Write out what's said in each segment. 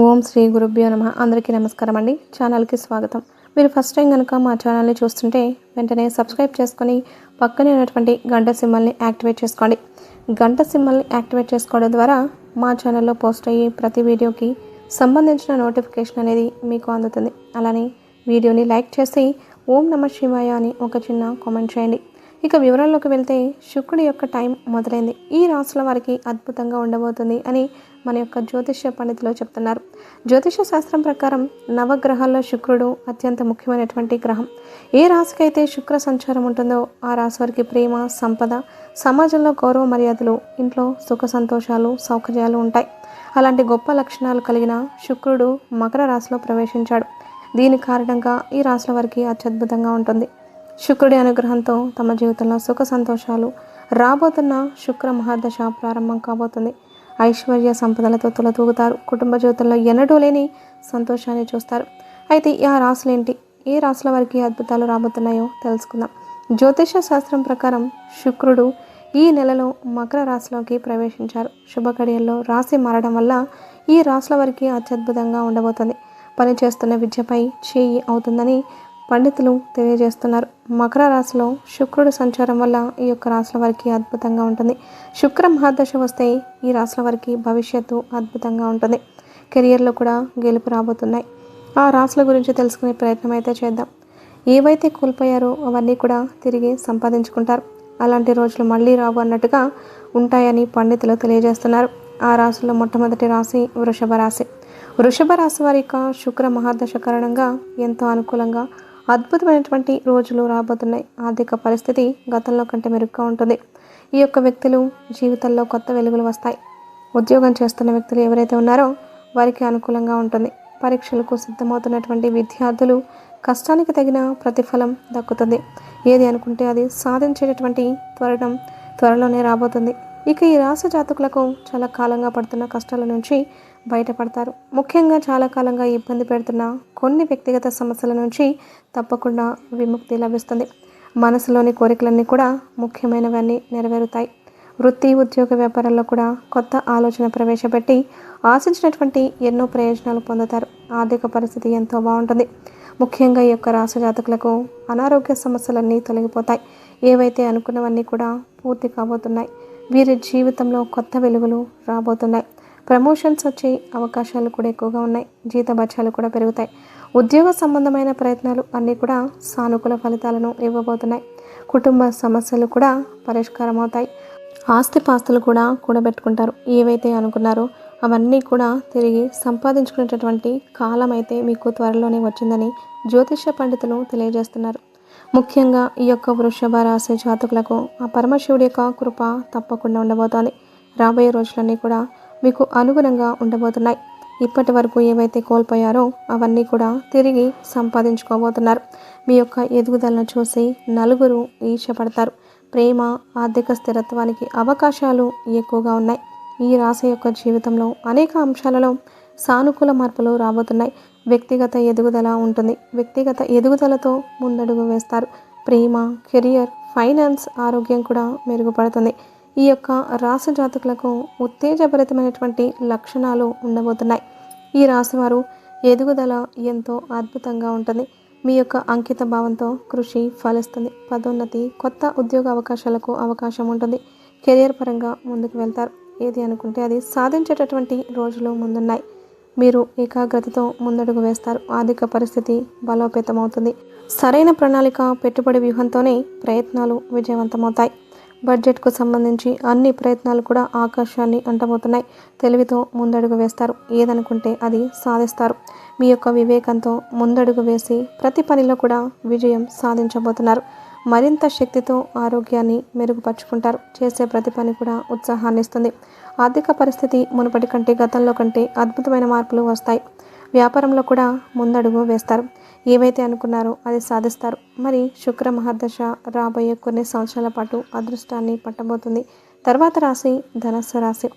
ఓం శ్రీ గురుభ్యో నమ. అందరికీ నమస్కారం అండి. ఛానల్కి స్వాగతం. మీరు ఫస్ట్ టైం కనుక మా ఛానల్ని చూస్తుంటే వెంటనే సబ్స్క్రైబ్ చేసుకొని పక్కనే ఉన్నటువంటి గంట సింబల్ని యాక్టివేట్ చేసుకోండి. గంట సింబల్ని యాక్టివేట్ చేసుకోవడం ద్వారా మా ఛానల్లో పోస్ట్ అయ్యే ప్రతి వీడియోకి సంబంధించిన నోటిఫికేషన్ అనేది మీకు అందుతుంది. అలానే వీడియోని లైక్ చేసి ఓం నమ శివాయ అని ఒక చిన్న కామెంట్ చేయండి. ఇక వివరాల్లోకి వెళ్తే శుక్రుడి యొక్క టైం మొదలైంది. ఈ రాసుల వారికి అద్భుతంగా ఉండబోతుంది అని మన యొక్క జ్యోతిష్య పండితులు చెప్తున్నారు. జ్యోతిష శాస్త్రం ప్రకారం నవగ్రహాల్లో శుక్రుడు అత్యంత ముఖ్యమైనటువంటి గ్రహం. ఏ రాశికైతే శుక్ర సంచారం ఉంటుందో ఆ రాశి వారికి ప్రేమ సంపద సమాజంలో గౌరవ మర్యాదలు ఇంట్లో సుఖ సంతోషాలు సౌకర్యాలు ఉంటాయి. అలాంటి గొప్ప లక్షణాలు కలిగిన శుక్రుడు మకర రాశిలో ప్రవేశించాడు. దీని కారణంగా ఈ రాశుల వారికి అత్యద్భుతంగా ఉంటుంది. శుక్రుడి అనుగ్రహంతో తమ జీవితంలో సుఖ సంతోషాలు రాబోతున్న శుక్ర మహాదశ ప్రారంభం కాబోతుంది. ఐశ్వర్య సంపదలతో తులతూగుతారు కుటుంబ జీవితంలో ఎన్నడూ లేని సంతోషాన్ని చూస్తారు. అయితే ఆ రాశులేంటి ఏ రాసుల వారికి అద్భుతాలు రాబోతున్నాయో తెలుసుకుందాం. జ్యోతిష శాస్త్రం ప్రకారం శుక్రుడు ఈ నెలలో మకర రాశిలోకి ప్రవేశించారు. శుభకడియల్లో రాశి మారడం వల్ల ఈ రాశుల వారికి అత్యద్భుతంగా ఉండబోతుంది. పనిచేస్తున్న విద్యపై చేయి అవుతుందని పండితులు తెలియజేస్తున్నారు. మకర రాశిలో శుక్రుడు సంచారం వల్ల ఈ యొక్క రాశుల వారికి అద్భుతంగా ఉంటుంది. శుక్ర మహాదశ వస్తే ఈ రాశుల వారికి భవిష్యత్తు అద్భుతంగా ఉంటుంది. కెరియర్లో కూడా గెలుపు రాబోతున్నాయి. ఆ రాశుల గురించి తెలుసుకునే ప్రయత్నం అయితే చేద్దాం. ఏవైతే కోల్పోయారో అవన్నీ కూడా తిరిగి సంపాదించుకుంటారు. అలాంటి రోజులు మళ్ళీ రావు అన్నట్టుగా ఉంటాయని పండితులు తెలియజేస్తున్నారు. ఆ రాశుల్లో మొట్టమొదటి రాశి వృషభ రాశి. వృషభ రాశి వారి యొక్క శుక్ర మహాదశ కారణంగా ఎంతో అనుకూలంగా అద్భుతమైనటువంటి రోజులు రాబోతున్నాయి. ఆర్థిక పరిస్థితి గతంలో కంటే మెరుగ్గా ఉంటుంది. ఈ యొక్క వ్యక్తులు జీవితంలో కొత్త వెలుగులు వస్తాయి. ఉద్యోగం చేస్తున్న వ్యక్తులు ఎవరైతే ఉన్నారో వారికి అనుకూలంగా ఉంటుంది. పరీక్షలకు సిద్ధమవుతున్నటువంటి విద్యార్థులు కష్టానికి తగిన ప్రతిఫలం దక్కుతుంది. ఏది అనుకుంటే అది సాధించేటటువంటి త్వరడం త్వరలోనే రాబోతుంది. ఇక ఈ రాశి జాతకులకు చాలా కాలంగా పడుతున్న కష్టాల నుంచి బయటపడతారు. ముఖ్యంగా చాలా కాలంగా ఇబ్బంది పెడుతున్న కొన్ని వ్యక్తిగత సమస్యల నుంచి తప్పకుండా విముక్తి లభిస్తుంది. మనసులోని కోరికలన్నీ కూడా ముఖ్యమైనవన్నీ నెరవేరుతాయి. వృత్తి ఉద్యోగ వ్యాపారాల్లో కూడా కొత్త ఆలోచన ప్రవేశపెట్టి ఆశించినటువంటి ఎన్నో ప్రయోజనాలు పొందుతారు. ఆర్థిక పరిస్థితి ఎంతో బాగుంటుంది. ముఖ్యంగా ఈ యొక్క రాశి జాతకులకు అనారోగ్య సమస్యలన్నీ తొలగిపోతాయి. ఏవైతే అనుకున్నవన్నీ కూడా పూర్తి కాబోతున్నాయి. వీరి జీవితంలో కొత్త వెలుగులు రాబోతున్నాయి. ప్రమోషన్స్ వచ్చే అవకాశాలు కూడా ఎక్కువగా ఉన్నాయి. జీతభత్యాలు కూడా పెరుగుతాయి. ఉద్యోగ సంబంధమైన ప్రయత్నాలు అన్నీ కూడా సానుకూల ఫలితాలను ఇవ్వబోతున్నాయి. కుటుంబ సమస్యలు కూడా పరిష్కారం అవుతాయి. ఆస్తిపాస్తులు కూడా కూడబెట్టుకుంటారు. ఏవైతే అనుకున్నారో అవన్నీ కూడా తిరిగి సంపాదించుకునేటటువంటి కాలం అయితే మీకు త్వరలోనే వచ్చిందని జ్యోతిష పండితులు తెలియజేస్తున్నారు. ముఖ్యంగా ఈ యొక్క వృషభ రాశి జాతకులకు ఆ పరమశివుడి యొక్క కృప తప్పకుండా ఉండబోతోంది. రాబోయే రోజులన్నీ కూడా మీకు అనుగుణంగా ఉండబోతున్నాయి. ఇప్పటి వరకు ఏవైతే కోల్పోయారో అవన్నీ కూడా తిరిగి సంపాదించుకోబోతున్నారు. మీ యొక్క ఎదుగుదలను చూసి నలుగురు ఈర్షపడతారు ప్రేమ ఆర్థిక స్థిరత్వానికి అవకాశాలు ఎక్కువగా ఉన్నాయి. ఈ రాశి యొక్క జీవితంలో అనేక అంశాలలో సానుకూల మార్పులు రాబోతున్నాయి. వ్యక్తిగత ఎదుగుదల ఉంటుంది. వ్యక్తిగత ఎదుగుదలతో ముందడుగు వేస్తారు. ప్రేమ కెరియర్ ఫైనాన్స్ ఆరోగ్యం కూడా మెరుగుపడుతుంది. ఈ యొక్క రాశి జాతకులకు ఉత్తేజభరితమైనటువంటి లక్షణాలు ఉండబోతున్నాయి. ఈ రాశివారు ఎదుగుదల ఎంతో అద్భుతంగా ఉంటుంది. మీ యొక్క అంకిత భావంతో కృషి ఫలిస్తుంది. పదోన్నతి కొత్త ఉద్యోగ అవకాశాలకు అవకాశం ఉంటుంది. కెరియర్ పరంగా ముందుకు వెళ్తారు. ఏది అనుకుంటే అది సాధించేటటువంటి రోజులు ముందున్నాయి. మీరు ఏకాగ్రతతో ముందడుగు వేస్తారు. ఆర్థిక పరిస్థితి బలోపేతమవుతుంది. సరైన ప్రణాళిక పెట్టుబడి వ్యూహంతోనే ప్రయత్నాలు విజయవంతమవుతాయి. బడ్జెట్కు సంబంధించి అన్ని ప్రయత్నాలు కూడా ఆకాశాన్ని అంటబోతున్నాయి తెలివితో ముందడుగు వేస్తారు. ఏదనుకుంటే అది సాధిస్తారు. మీ యొక్క వివేకంతో ముందడుగు వేసి ప్రతి పనిలో కూడా విజయం సాధించబోతున్నారు. మరింత శక్తితో ఆరోగ్యాన్ని మెరుగుపరుచుకుంటారు. చేసే ప్రతి పని కూడా ఉత్సాహాన్ని ఇస్తుంది. ఆర్థిక పరిస్థితి మునుపటి కంటే గతంలో కంటే అద్భుతమైన మార్పులు వస్తాయి. వ్యాపారంలో కూడా ముందడుగు వేస్తారు. ఏవైతే అనుకున్నారో అది సాధిస్తారు. మరి శుక్ర మహాదశ రాబోయే కొన్ని సంవత్సరాల పాటు అదృష్టాన్ని పట్టబోతుంది. తర్వాత రాశి ధనస్సు రాశి.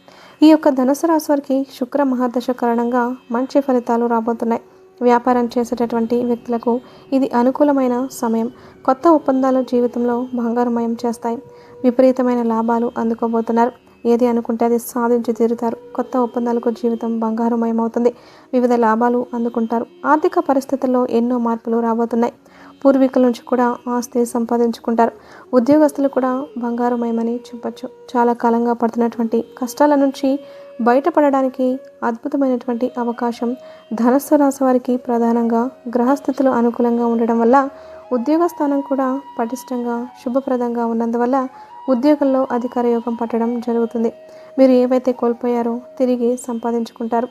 ఈ యొక్క ధనుసు రాశి వారికి శుక్ర మహాదశ కారణంగా మంచి ఫలితాలు రాబోతున్నాయి. వ్యాపారం చేసేటటువంటి వ్యక్తులకు ఇది అనుకూలమైన సమయం. కొత్త ఒప్పందాలు జీవితంలో బంగారుమయం చేస్తాయి. విపరీతమైన లాభాలు అందుకోబోతున్నారు. ఏది అనుకుంటే అది సాధించి తీరుతారు. కొత్త ఒప్పందాలకు జీవితం బంగారుమయమవుతుంది. వివిధ లాభాలు అందుకుంటారు. ఆర్థిక పరిస్థితుల్లో ఎన్నో మార్పులు రాబోతున్నాయి. పూర్వీకుల నుంచి కూడా ఆస్తి సంపాదించుకుంటారు. ఉద్యోగస్తులు కూడా బంగారుమయమని చెప్పచ్చు. చాలా కాలంగా పడుతున్నటువంటి కష్టాల నుంచి బయటపడడానికి అద్భుతమైనటువంటి అవకాశం ధనస్సు రాశి వారికి ప్రధానంగా గ్రహస్థితులు అనుకూలంగా ఉండడం వల్ల ఉద్యోగ స్థానం కూడా పటిష్టంగా శుభప్రదంగా ఉన్నందువల్ల ఉద్యోగంలో అధికార యోగం పట్టడం జరుగుతుంది. మీరు ఏవైతే కోల్పోయారో తిరిగి సంపాదించుకుంటారు.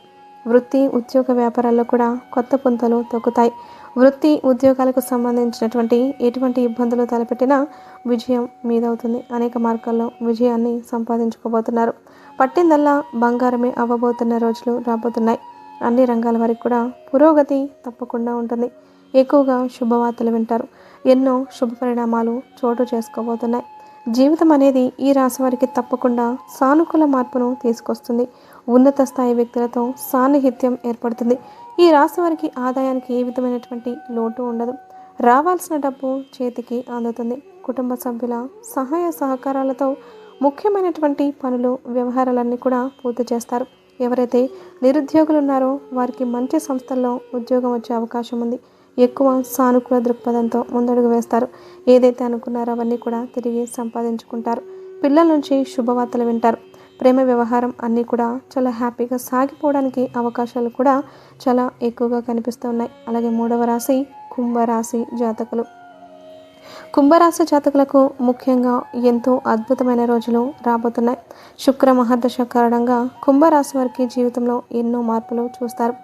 వృత్తి ఉద్యోగ వ్యాపారాల్లో కూడా కొత్త పుంతలు తొక్కుతాయి. వృత్తి ఉద్యోగాలకు సంబంధించినటువంటి ఎటువంటి ఇబ్బందులు తలపెట్టినా విజయం మీదవుతుంది. అనేక మార్గాల్లో విజయాన్ని సంపాదించుకోబోతున్నారు. పట్టిందల్లా బంగారమే అవ్వబోతున్న రోజులు రాబోతున్నాయి. అన్ని రంగాల వారికి కూడా పురోగతి తప్పకుండా ఉంటుంది. ఎక్కువగా శుభవార్తలు వింటారు. ఎన్నో శుభ పరిణామాలు చోటు చేసుకోబోతున్నాయి. జీవితం అనేది ఈ రాశి వారికి తప్పకుండా సానుకూల మార్పును తీసుకొస్తుంది. ఉన్నత స్థాయి వ్యక్తులతో సాన్నిహిత్యం ఏర్పడుతుంది. ఈ రాశి వారికి ఆదాయానికి ఏ విధమైనటువంటి లోటు ఉండదు. రావాల్సిన డబ్బు చేతికి అందుతుంది. కుటుంబ సభ్యుల సహాయ సహకారాలతో ముఖ్యమైనటువంటి పనులు వ్యవహారాలన్నీ కూడా పూర్తి చేస్తారు. ఎవరైతే నిరుద్యోగులు ఉన్నారో వారికి మంచి సంస్థల్లో ఉద్యోగం వచ్చే అవకాశం ఉంది. ఎక్కువ సానుకూల దృక్పథంతో ముందడుగు వేస్తారు. ఏదైతే అనుకున్నారో అవన్నీ కూడా తిరిగి సంపాదించుకుంటారు. పిల్లల నుంచి శుభవార్తలు వింటారు. ప్రేమ వ్యవహారం అన్నీ కూడా చాలా హ్యాపీగా సాగిపోవడానికి అవకాశాలు కూడా చాలా ఎక్కువగా కనిపిస్తూ ఉన్నాయి అలాగే మూడవ రాశి కుంభరాశి జాతకులు. కుంభరాశి జాతకులకు ముఖ్యంగా ఎంతో అద్భుతమైన రోజులు రాబోతున్నాయి. శుక్ర మహర్దశ కారణంగా కుంభరాశి వారికి జీవితంలో ఎన్నో మార్పులు చూస్తారు.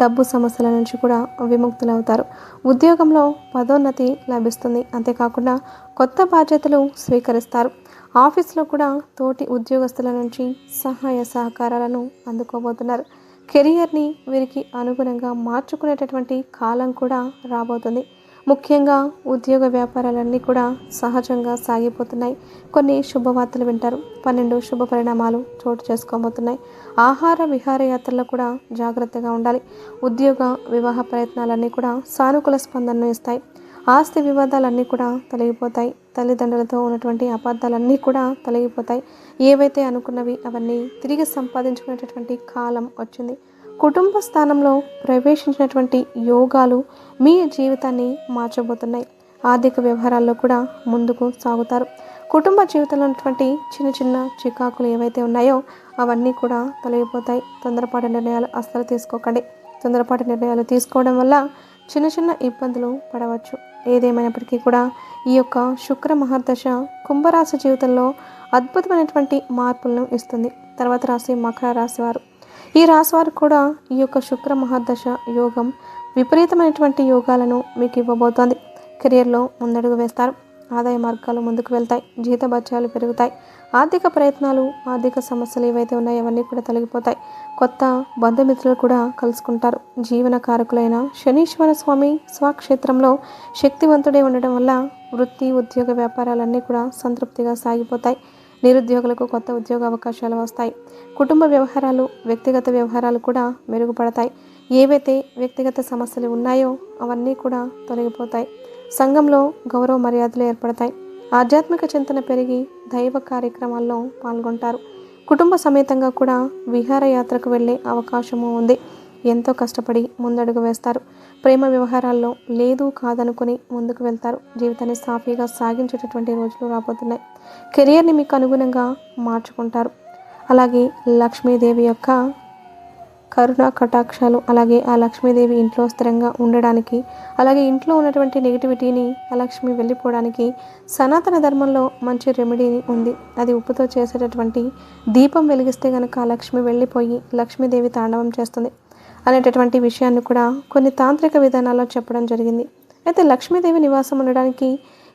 డబ్బు సమస్యల నుంచి కూడా విముక్తులవుతారు. ఉద్యోగంలో పదోన్నతి లభిస్తుంది. అంతేకాకుండా కొత్త బాధ్యతలు స్వీకరిస్తారు. ఆఫీస్లో కూడా తోటి ఉద్యోగస్తుల నుంచి సహాయ సహకారాలను అందుకోబోతున్నారు. కెరియర్ని వీరికి అనుగుణంగా మార్చుకునేటటువంటి కాలం కూడా రాబోతుంది. ముఖ్యంగా ఉద్యోగ వ్యాపారాలన్నీ కూడా సహజంగా సాగిపోతున్నాయి. కొన్ని శుభవార్తలు వింటారు. పన్నెండు శుభ పరిణామాలు చోటు చేసుకోబోతున్నాయి. ఆహార విహారయాత్రలో కూడా జాగ్రత్తగా ఉండాలి. ఉద్యోగ వివాహ ప్రయత్నాలన్నీ కూడా సానుకూల స్పందనను ఇస్తాయి. ఆస్తి వివాదాలన్నీ కూడా తొలగిపోతాయి. తల్లిదండ్రులతో ఉన్నటువంటి అపార్థాలన్నీ కూడా తొలగిపోతాయి. ఏవైతే అనుకున్నవి అవన్నీ తిరిగి సంపాదించుకునేటటువంటి కాలం వచ్చింది. కుటుంబ స్థానంలో ప్రవేశించినటువంటి యోగాలు మీ జీవితాన్ని మార్చబోతున్నాయి. ఆర్థిక వ్యవహారాల్లో కూడా ముందుకు సాగుతారు. కుటుంబ జీవితంలో ఉన్నటువంటి చిన్న చిన్న చికాకులు ఏవైతే ఉన్నాయో అవన్నీ కూడా తొలగిపోతాయి. తొందరపాటు నిర్ణయాలు అస్సలు తీసుకోకండి. తొందరపాటు నిర్ణయాలు తీసుకోవడం వల్ల చిన్న చిన్న ఇబ్బందులు పడవచ్చు. ఏదేమైనప్పటికీ కూడా ఈ యొక్క శుక్ర మహర్దశ కుంభరాశి జీవితంలో అద్భుతమైనటువంటి మార్పులను ఇస్తుంది. తర్వాత రాశి మకర రాశి వారు. ఈ రాశి వారు కూడా ఈ యొక్క శుక్ర మహాదశ యోగం విపరీతమైనటువంటి యోగాలను మీకు ఇవ్వబోతోంది. కెరియర్లో ముందడుగు వేస్తారు. ఆదాయ మార్గాలు ముందుకు వెళ్తాయి. జీతభత్యాలు పెరుగుతాయి. ఆర్థిక ప్రయత్నాలు ఆర్థిక సమస్యలు ఏవైతే ఉన్నాయో అవన్నీ కూడా తొలగిపోతాయి. కొత్త బంధుమిత్రులు కూడా కలుసుకుంటారు. జీవన కారకులైన శనీశ్వర స్వామి స్వక్షేత్రంలో శక్తివంతుడే ఉండడం వల్ల వృత్తి ఉద్యోగ వ్యాపారాలన్నీ కూడా సంతృప్తిగా సాగిపోతాయి. నిరుద్యోగులకు కొత్త ఉద్యోగ అవకాశాలు వస్తాయి. కుటుంబ వ్యవహారాలు వ్యక్తిగత వ్యవహారాలు కూడా మెరుగుపడతాయి. ఏవైతే వ్యక్తిగత సమస్యలు ఉన్నాయో అవన్నీ కూడా తొలగిపోతాయి. సంఘంలో గౌరవ మర్యాదలు ఏర్పడతాయి. ఆధ్యాత్మిక చింతన పెరిగి దైవ కార్యక్రమాల్లో పాల్గొంటారు. కుటుంబ సమేతంగా కూడా విహారయాత్రకు వెళ్ళే అవకాశము ఉంది. ఎంతో కష్టపడి ముందడుగు వేస్తారు. ప్రేమ వ్యవహారాల్లో లేదు కాదనుకుని ముందుకు వెళ్తారు. జీవితాన్ని సాఫీగా సాగించేటటువంటి రోజులు రాబోతున్నాయి. కెరియర్ని మీకు అనుగుణంగా మార్చుకుంటారు. అలాగే లక్ష్మీదేవి యొక్క కరుణ కటాక్షాలు అలాగే ఆ లక్ష్మీదేవి ఇంట్లో స్థిరంగా ఉండడానికి అలాగే ఇంట్లో ఉన్నటువంటి నెగిటివిటీని ఆ లక్ష్మి వెళ్ళిపోవడానికి సనాతన ధర్మంలో మంచి రెమెడీ ఉంది. అది ఉప్పుతో చేసేటటువంటి దీపం వెలిగిస్తే కనుక ఆ లక్ష్మి వెళ్ళిపోయి లక్ష్మీదేవి తాండవం చేస్తుంది అనేటటువంటి విషయాన్ని కూడా కొన్ని తాంత్రిక విధానాల్లో చెప్పడం జరిగింది. అయితే లక్ష్మీదేవి నివాసం ఉండడానికి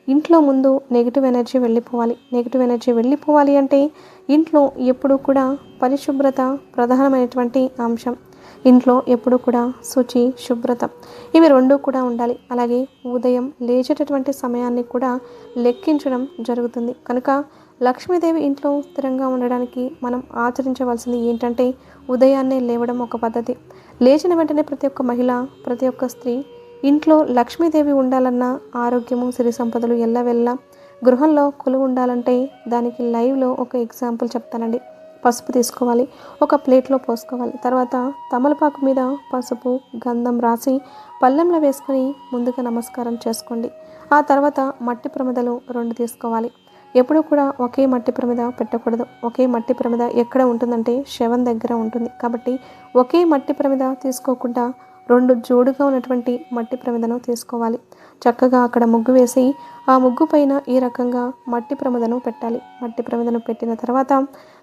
ఇంట్లో ముందు నెగిటివ్ ఎనర్జీ వెళ్ళిపోవాలి. నెగిటివ్ ఎనర్జీ వెళ్ళిపోవాలి అంటే ఇంట్లో ఎప్పుడూ కూడా పరిశుభ్రత ప్రధానమైనటువంటి అంశం. ఇంట్లో ఎప్పుడు కూడా శుచి శుభ్రత ఇవి రెండూ కూడా ఉండాలి. అలాగే ఉదయం లేచేటటువంటి సమయాన్ని కూడా లెక్కించడం జరుగుతుంది. కనుక లక్ష్మీదేవి ఇంట్లో స్థిరంగా ఉండడానికి మనం ఆచరించవలసింది ఏంటంటే ఉదయాన్నే లేవడం ఒక పద్ధతి. లేచిన వెంటనే ప్రతి ఒక్క మహిళ ప్రతి ఒక్క స్త్రీ ఇంట్లో లక్ష్మీదేవి ఉండాలన్నా ఆరోగ్యము సిరి సంపదలు ఎల్లవెల్లా గృహంలో కొలువు ఉండాలంటే దానికి లైవ్లో ఒక ఎగ్జాంపుల్ చెప్తానండి. పసుపు తీసుకోవాలి ఒక ప్లేట్లో పోసుకోవాలి. తర్వాత తమలపాకు మీద పసుపు గంధం రాసి పళ్ళెంలో వేసుకొని ముందుగా నమస్కారం చేసుకోండి. ఆ తర్వాత మట్టి ప్రమిదలు రెండు తీసుకోవాలి. ఎప్పుడూ కూడా ఒకే మట్టి ప్రమిద పెట్టకూడదు. ఒకే మట్టి ప్రమిద ఎక్కడ ఉంటుందంటే శవం దగ్గర ఉంటుంది. కాబట్టి ఒకే మట్టి ప్రమిద తీసుకోకుండా రెండు జోడుగా ఉన్నటువంటి మట్టి ప్రమిదను తీసుకోవాలి. చక్కగా అక్కడ ముగ్గు వేసి ఆ ముగ్గు పైన ఈ రకంగా మట్టి ప్రమిదను పెట్టాలి. మట్టి ప్రమిదను పెట్టిన తర్వాత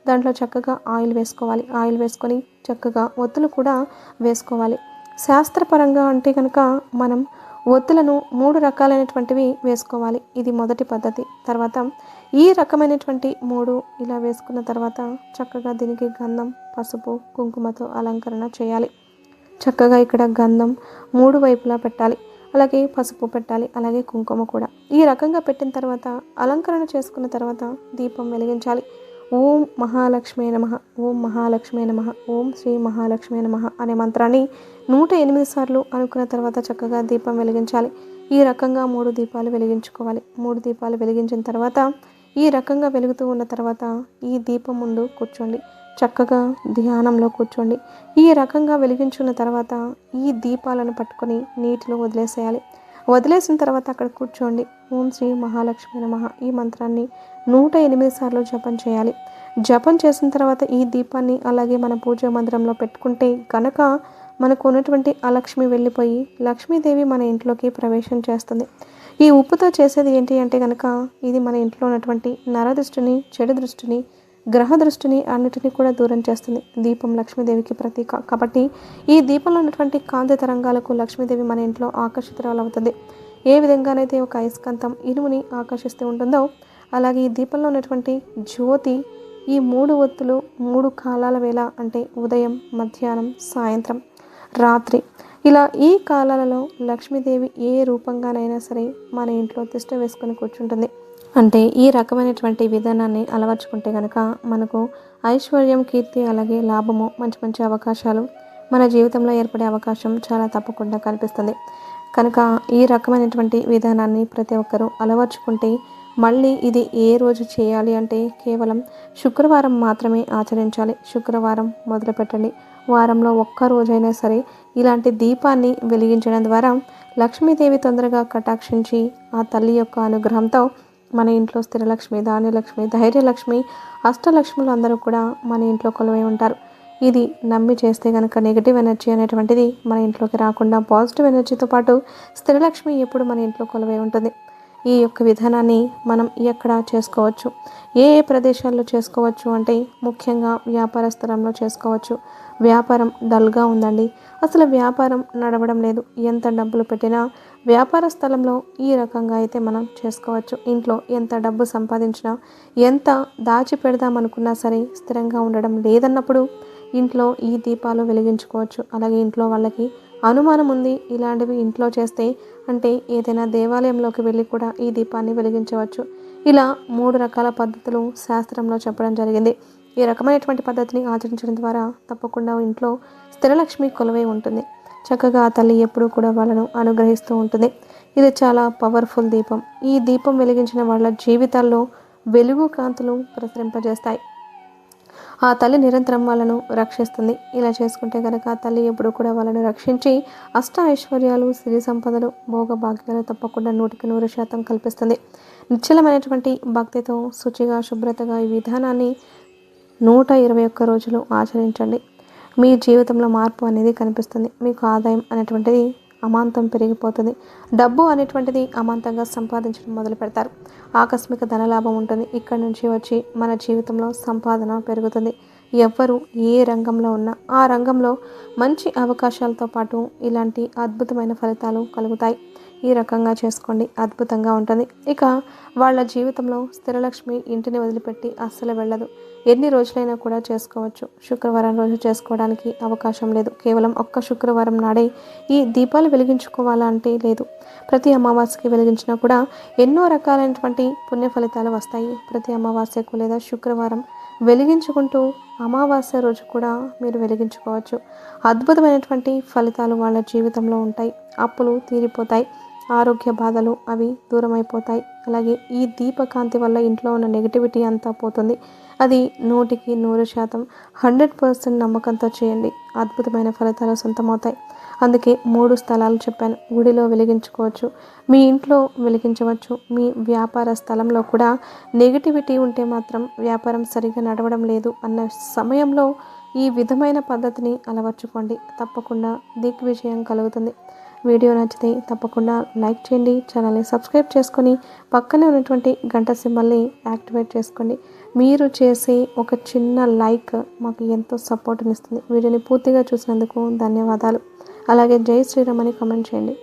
దాంట్లో చక్కగా ఆయిల్ వేసుకోవాలి. ఆయిల్ వేసుకొని చక్కగా ఒత్తులు కూడా వేసుకోవాలి. శాస్త్రపరంగా అంటే కనుక మనం ఒత్తులను మూడు రకాలైనటువంటివి వేసుకోవాలి. ఇది మొదటి పద్ధతి. తర్వాత ఈ రకమైనటువంటి మూడు ఇలా వేసుకున్న తర్వాత చక్కగా దీనికి గంధం పసుపు కుంకుమతో అలంకరణ చేయాలి. చక్కగా ఇక్కడ గంధం మూడు వైపులా పెట్టాలి. అలాగే పసుపు పెట్టాలి అలాగే కుంకుమ కూడా. ఈ రకంగా పెట్టిన తర్వాత అలంకరణ చేసుకున్న తర్వాత దీపం వెలిగించాలి. ఓం మహాలక్ష్మి నమ ఓం మహాలక్ష్మి నమ ఓం శ్రీ మహాలక్ష్మి నమ అనే మంత్రాన్ని నూట ఎనిమిది సార్లు అనుకున్న తర్వాత చక్కగా దీపం వెలిగించాలి. ఈ రకంగా మూడు దీపాలు వెలిగించుకోవాలి. మూడు దీపాలు వెలిగించిన తర్వాత ఈ రకంగా వెలుగుతూ ఉన్న తర్వాత ఈ దీపం ముందు కూర్చోండి. చక్కగా ధ్యానంలో కూర్చోండి. ఈ రకంగా వెలిగించుకున్న తర్వాత ఈ దీపాలను పట్టుకొని నీటిలో వదిలేసేయాలి. వదిలేసిన తర్వాత అక్కడ కూర్చోండి. ఓం శ్రీ మహాలక్ష్మి నమః. ఈ మంత్రాన్ని నూట ఎనిమిది సార్లు జపం చేయాలి. జపం చేసిన తర్వాత ఈ దీపాన్ని అలాగే మన పూజ మందిరంలో పెట్టుకుంటే కనుక మనకు ఉన్నటువంటి అలక్ష్మి వెళ్ళిపోయి లక్ష్మీదేవి మన ఇంట్లోకి ప్రవేశం చేస్తుంది. ఈ ఉప్పుతో చేసేది ఏంటి అంటే కనుక ఇది మన ఇంట్లో ఉన్నటువంటి నరదృష్టిని చెడు దృష్టిని గ్రహ దృష్టిని అన్నిటినీ కూడా దూరం చేస్తుంది. దీపం లక్ష్మీదేవికి ప్రతీక. కాబట్టి ఈ దీపంలో ఉన్నటువంటి కాంతి తరంగాలకు లక్ష్మీదేవి మన ఇంట్లో ఆకర్షితురాలవుతుంది. ఏ విధంగానైతే ఒక అయస్కాంతం ఇనుముని ఆకర్షిస్తూ ఉంటుందో అలాగే ఈ దీపంలో ఉన్నటువంటి జ్యోతి ఈ మూడు ఒత్తులు మూడు కాలాల వేళ అంటే ఉదయం మధ్యాహ్నం సాయంత్రం రాత్రి ఇలా ఈ కాలాలలో లక్ష్మీదేవి ఏ రూపంగానైనా సరే మన ఇంట్లో తిష్ట వేసుకొని కూర్చుంటుంది. అంటే ఈ రకమైనటువంటి విధానాన్ని అలవర్చుకుంటే కనుక మనకు ఐశ్వర్యం కీర్తి అలాగే లాభము మంచి మంచి అవకాశాలు మన జీవితంలో ఏర్పడే అవకాశం చాలా తప్పకుండా కనిపిస్తుంది. కనుక ఈ రకమైనటువంటి విధానాన్ని ప్రతి ఒక్కరూ అలవర్చుకుంటే మళ్ళీ ఇది ఏ రోజు చేయాలి అంటే కేవలం శుక్రవారం మాత్రమే ఆచరించాలి. శుక్రవారం మొదలు పెట్టండి. వారంలో ఒక్క రోజైనా సరే ఇలాంటి దీపాన్ని వెలిగించడం ద్వారా లక్ష్మీదేవి తొందరగా కటాక్షించి ఆ తల్లి యొక్క అనుగ్రహంతో మన ఇంట్లో స్థిరలక్ష్మి ధాన్యలక్ష్మి ధైర్యలక్ష్మి అష్టలక్ష్ములు అందరూ కూడా మన ఇంట్లో కొలువై ఉంటారు. ఇది నమ్మి చేస్తే కనుక నెగిటివ్ ఎనర్జీ అనేటువంటిది మన ఇంట్లోకి రాకుండా పాజిటివ్ ఎనర్జీతో పాటు స్థిరలక్ష్మి ఎప్పుడు మన ఇంట్లో కొలువై ఉంటుంది. ఈ యొక్క విధానాన్ని మనం ఎక్కడ చేసుకోవచ్చు? ఏ ఏ ప్రదేశాల్లో చేసుకోవచ్చు అంటే ముఖ్యంగా వ్యాపార స్థలంలో చేసుకోవచ్చు. వ్యాపారం డల్గా ఉందండి. అసలు వ్యాపారం నడవడం లేదు. ఎంత డబ్బులు పెట్టినా వ్యాపార స్థలంలో ఈ రకంగా అయితే మనం చేసుకోవచ్చు. ఇంట్లో ఎంత డబ్బు సంపాదించినా ఎంత దాచి పెడదామనుకున్నా సరే స్థిరంగా ఉండడం లేదన్నప్పుడు ఇంట్లో ఈ దీపాలు వెలిగించుకోవచ్చు. అలాగే ఇంట్లో వాళ్ళకి అనుమానం ఉంది ఇలాంటివి ఇంట్లో చేస్తే అంటే ఏదైనా దేవాలయంలోకి వెళ్ళి కూడా ఈ దీపాన్ని వెలిగించవచ్చు. ఇలా మూడు రకాల పద్ధతులు శాస్త్రంలో చెప్పడం జరిగింది. ఈ రకమైనటువంటి పద్ధతిని ఆచరించడం ద్వారా తప్పకుండా ఇంట్లో స్థిరలక్ష్మి కొలువై ఉంటుంది. చక్కగా ఆ తల్లి ఎప్పుడూ కూడా వాళ్ళను అనుగ్రహిస్తూ ఉంటుంది. ఇది చాలా పవర్ఫుల్ దీపం. ఈ దీపం వెలిగించిన వాళ్ళ జీవితాల్లో వెలుగు కాంతులు ప్రసరింపజేస్తాయి. ఆ తల్లి నిరంతరం వాళ్ళను రక్షిస్తుంది. ఇలా చేసుకుంటే కనుక ఆ తల్లి ఎప్పుడు కూడా వాళ్ళను రక్షించి అష్ట ఐశ్వర్యాలు సిరి సంపదలు భోగ భాగ్యాలు తప్పకుండా నూటికి నూరు శాతం కల్పిస్తుంది. నిశ్చలమైనటువంటి భక్తితో శుచిగా శుభ్రతగా ఈ విధానాన్ని నూట ఇరవై ఒక్క రోజులు ఆచరించండి. మీ జీవితంలో మార్పు అనేది కనిపిస్తుంది. మీకు ఆదాయం అనేటువంటిది అమాంతం పెరిగిపోతుంది. డబ్బు అనేటువంటిది అమాంతంగా సంపాదించడం మొదలు పెడతారు. ఆకస్మిక ధనలాభం ఉంటుంది. ఇక్కడి నుంచి వచ్చి మన జీవితంలో సంపాదన పెరుగుతుంది. ఎవ్వరు ఏ రంగంలో ఉన్నా ఆ రంగంలో మంచి అవకాశాలతో పాటు ఇలాంటి అద్భుతమైన ఫలితాలు కలుగుతాయి. ఈ రకంగా చేసుకోండి. అద్భుతంగా ఉంటుంది. ఇక వాళ్ళ జీవితంలో స్థిరలక్ష్మి ఇంటిని వదిలిపెట్టి అస్సలు వెళ్ళదు. ఎన్ని రోజులైనా కూడా చేసుకోవచ్చు. శుక్రవారం రోజు చేసుకోవడానికి అవకాశం లేదు. కేవలం ఒక్క శుక్రవారం నాడే ఈ దీపాలు వెలిగించుకోవాలా అంటే లేదు. ప్రతి అమావాస్యకి వెలిగించినా కూడా ఎన్నో రకాలైనటువంటి పుణ్య ఫలితాలు వస్తాయి. ప్రతి అమావాస్యకు లేదా శుక్రవారం వెలిగించుకుంటూ అమావాస్య రోజు కూడా మీరు వెలిగించుకోవచ్చు. అద్భుతమైనటువంటి ఫలితాలు వాళ్ళ జీవితంలో ఉంటాయి. అప్పులు తీరిపోతాయి. ఆరోగ్య బాధలు అవి దూరమైపోతాయి. అలాగే ఈ దీపకాంతి వల్ల ఇంట్లో ఉన్న నెగిటివిటీ అంతా పోతుంది. అది నూటికి నూరు శాతం హండ్రెడ్ పర్సెంట్ నమ్మకంతో చేయండి. అద్భుతమైన ఫలితాలు సొంతమవుతాయి. అందుకే మూడు స్థలాలు చెప్పాను. గుడిలో వెలిగించుకోవచ్చు మీ ఇంట్లో వెలిగించవచ్చు మీ వ్యాపార స్థలంలో కూడా నెగిటివిటీ ఉంటే మాత్రం వ్యాపారం సరిగా నడవడం లేదు అన్న సమయంలో ఈ విధమైన పద్ధతిని అలవర్చుకోండి. తప్పకుండా దిగ్విజయం కలుగుతుంది. వీడియో నచ్చితే తప్పకుండా లైక్ చేయండి ఛానల్ని సబ్స్క్రైబ్ చేసుకొని పక్కనే ఉన్నటువంటి గంట సింబల్ని యాక్టివేట్ చేసుకోండి. మీరు చేసే ఒక చిన్న లైక్ మాకు ఎంతో సపోర్ట్ని ఇస్తుంది. వీడియోని పూర్తిగా చూసినందుకు ధన్యవాదాలు. అలాగే జై శ్రీరామ్ అని కామెంట్ చేయండి.